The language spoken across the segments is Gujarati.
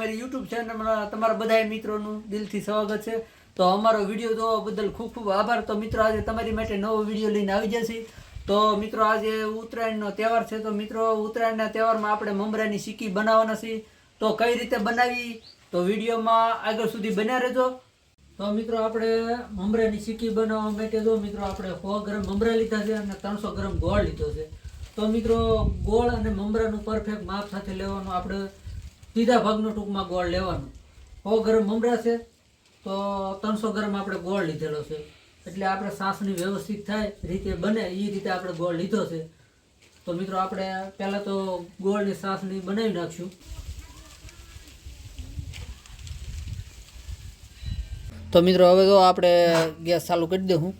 અમારી યુટ્યુબ ચેનલમાં તમારા બધા મિત્રોનું દિલથી સ્વાગત છે. તો અમારો વીડિયો જોવા બદલ ખૂબ ખૂબ આભાર. તો મિત્રો, આજે તમારી માટે નવો વીડિયો લઈને આવી જશે. તો મિત્રો, આજે ઉત્તરાયણનો તહેવાર છે. તો મિત્રો, ઉત્તરાયણના તહેવારમાં આપણે મમરાની સિક્કી બનાવવાના છીએ. તો કઈ રીતે બનાવી? તો વિડીયોમાં આગળ સુધી બન્યા રહેજો. તો મિત્રો, આપણે મમરાની સિક્કી બનાવવા માટે જો મિત્રો, આપણે સો ગ્રામ મમરા લીધા છે અને ત્રણસો ગ્રામ ગોળ લીધો છે. તો મિત્રો, ગોળ અને મમરાનું પરફેક્ટ માપ સાથે લેવાનું આપણે સીધા ભાગનો ટૂંકમાં ગોળ લેવાનું. સો ગ્રામ મમરા છે, તો ત્રણસો ગ્રામ આપણે ગોળ લીધેલો છે. એટલે આપણે સાસની વ્યવસ્થિત થાય, રીતે બને એ રીતે આપણે ગોળ લીધો છે. તો મિત્રો આપણે પહેલાં તો ગોળની સાસની બનાવી નાખશું તો મિત્રો હવે તો આપણે ગેસ ચાલુ કરી દઉં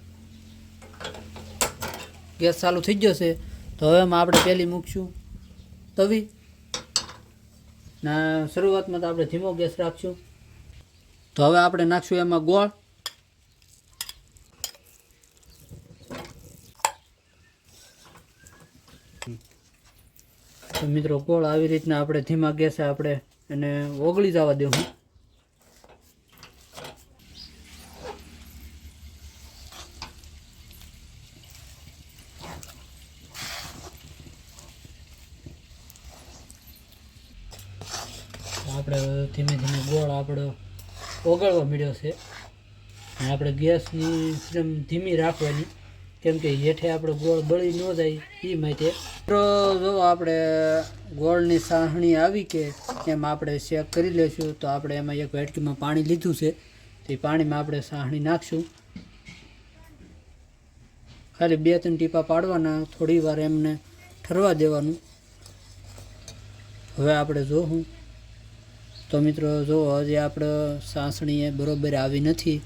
ગેસ ચાલુ થઈ ગયો છે. તો હવે આપણે પહેલી મૂકશું તવી. ના શરૂઆતમાં તો આપણે ધીમો ગેસ રાખશું. તો હવે આપણે નાખશું એમાં ગોળ. તો મિત્રો ગોળ આવી રીતના આપણે ધીમા ગેસે આપણે એને ઓગળી જવા દેવું. આપણે ધીમે ધીમે ગોળ આપણો ઓગળવા મળ્યો છે. અને આપણે ગેસની ફ્લેમ ધીમી રાખવાની. કેમ કે હેઠે આપણે ગોળ બળી ન જાય એ માટે. જો આપણે ગોળની સાહણી આવી કે એમ આપણે ચેક કરી લઈશું તો આપણે એમાં એક વેટકીમાં પાણી લીધું છે. તે પાણીમાં આપણે સાહણી નાખશું. ખાલી બે ત્રણ ટીપા પાડવાના, થોડી વાર એમને ઠરવા દેવાનું. હવે આપણે જોવું તો મિત્રો, જો હજી આપણે સાસણી એ બરોબર આવી નથી,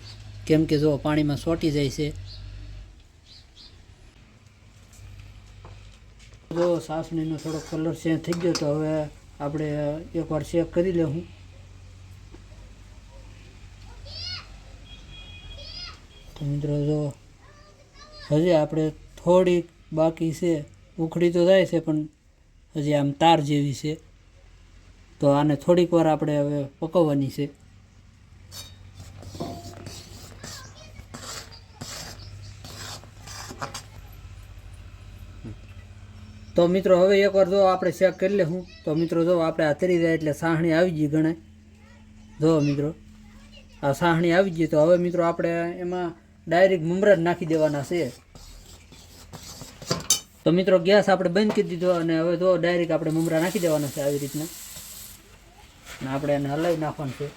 કેમ કે જો પાણીમાં સોટી જાય છે. જો સાસણીનો થોડો કલર ચેન્જ થઈ ગયો તો હવે આપણે એકવાર ચેક કરી લેવું તો મિત્રો, જો હજી આપણે થોડીક બાકી છે, ઉખડી તો જાય છે, પણ હજી આમ તાર જેવી છે. તો આને થોડીક વાર આપણે હવે પકવવાની છે. તો મિત્રો, હવે એકવાર જો આપણે ચેક કરી લે હું. તો મિત્રો, જો આપણે આ તરી જાય એટલે સાહણી આવી ગઈ ગણાય. જો મિત્રો, આ સાહણી આવી ગઈ તો હવે મિત્રો આપણે એમાં ડાયરેક્ટ મમરા જ નાખી દેવાના છે. તો મિત્રો, ગેસ આપણે બંધ કરી દીધો અને હવે જો ડાયરેક્ટ આપણે મમરા નાખી દેવાના છે આવી રીતના. અને આપણે એને હલાવી નાખવાનું છે.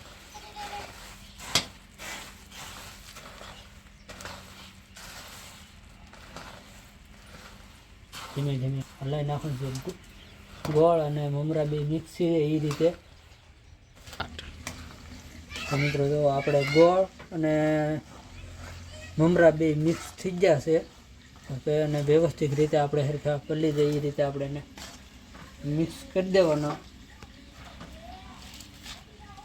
ધીમે ધીમે હલાવી નાખવાનું છે. ગોળ અને મમરા બે મિક્સ છે એ રીતે. મિત્રો જો આપણે ગોળ અને મમરા બે મિક્સ થઈ ગયા છે. તો એને વ્યવસ્થિત રીતે આપણે હરખા પલ્લી જાય એ રીતે આપણે એને મિક્સ કરી દેવાનો.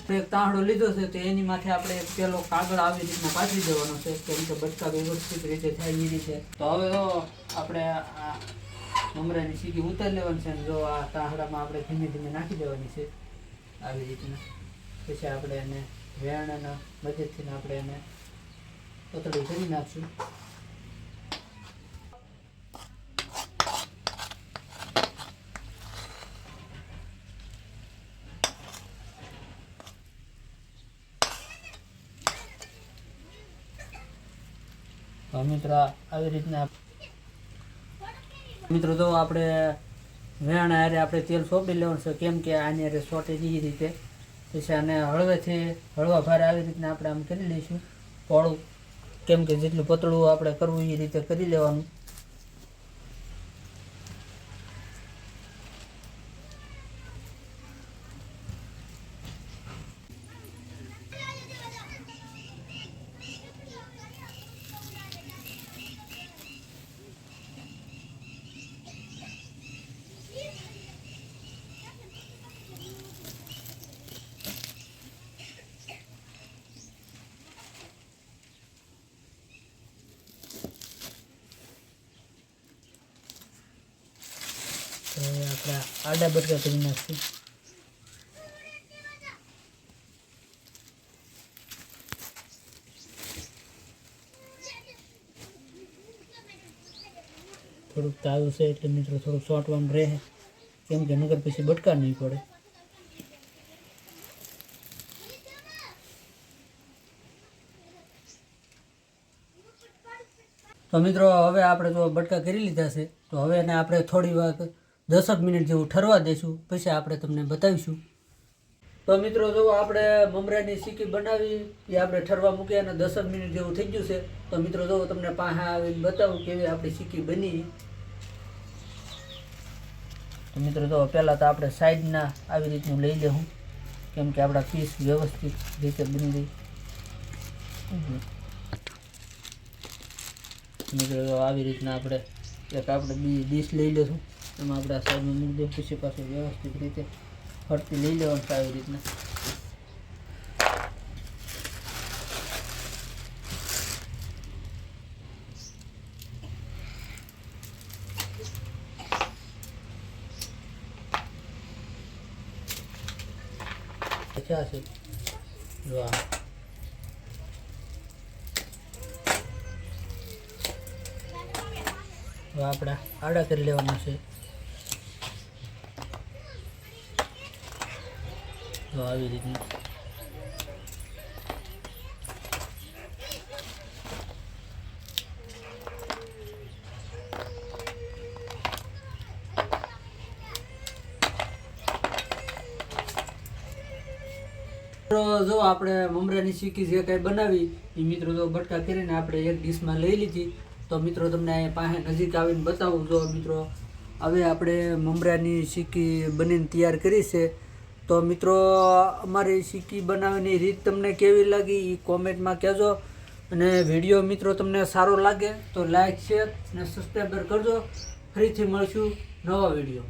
તો એક તાંડો લીધો છે તો એની માથે આપણે પેલો કાગળ આવી રીતના પાથરી દેવાનો છે. કેમ કે બચકા વ્યવસ્થિત રીતે થાય એ રીતે. તો હવે આપણે મમરાની સીધી ઉતારી લેવાની છે અને જો આ તાંડામાં આપણે ધીમે ધીમે નાખી દેવાની છે આવી રીતના. પછી આપણે એને વેણના મદદથી આપણે એને પતળું કરી નાખશું. મિત્રો આવી રીતના મિત્રો, તો આપણે વેણ હારે આપણે તેલ સોંપી લેવાનું છે. કેમ કે આની હારે શોર્ટેજ એ રીતે. પછી આને હળવેથી હળવા ભારે આવી રીતના આપણે આમ કરી લઈશું. પોળું. કેમ કે જેટલું પતળું આપણે કરવું એ રીતે કરી લેવાનું. તો હવે આપણે આડા બટકા કરી નાખશું. થોડુંક તારું છે એટલે મિત્રો થોડુંક સોંટવાનું રહે. કેમ કે નગર પછી બટકા નહીં પડે. તો મિત્રો હવે આપણે જો બટકા કરી લીધા છે, તો હવે એને આપણે થોડી વાર દસક મિનિટ જેવું ઠરવા દઈશું પછી આપણે તમને બતાવીશું. તો મિત્રો, જો આપણે મમરાની સિક્કી બનાવી, એ આપણે ઠરવા મૂક્યા અને દસક મિનિટ જેવું થઈ ગયું છે. તો મિત્રો, જો તમને પાસે આવીને બતાવું કેવી આપણી સિક્કી બની. તો મિત્રો, જો પહેલાં તો આપણે સાઈડના આવી રીતનું લઈ લેવું કેમ કે આપણા પીસ વ્યવસ્થિત રીતે બની રહી. મિત્રો આવી રીતના આપણે એક આપણે બીજી ડીશ લઈ લઈશું એમાં આપણે આ સાઈડમાં મૂકી દઈએ પછી પાછું વ્યવસ્થિત રીતે ફરતી લઈ લેવાનું આવી રીતના. છે. જો આ. આપણે આડા કરી લેવાના છે. તો આવી રીતનું. જો આપણે મમરાની સિક્કી જે કાંઈ બનાવી એ મિત્રો જો બટકા કરીને આપણે એક ડીશમાં લઈ લીધી, તો મિત્રો તમને અહીંયા પાસે નજીક આવીને બતાવું. જો મિત્રો, હવે આપણે મમરાની સિક્કી બનીને તૈયાર કરી છે. તો મિત્રો, અમારી સિક્કી બનાવવાની રીત તમને કેવી લાગી એ કોમેન્ટમાં કહેજો. અને વીડિયો મિત્રો તમને સારો લાગે તો લાઈક, શેર અને સબસ્ક્રાઈબર કરજો. ફરીથી મળશું નવા વીડિયો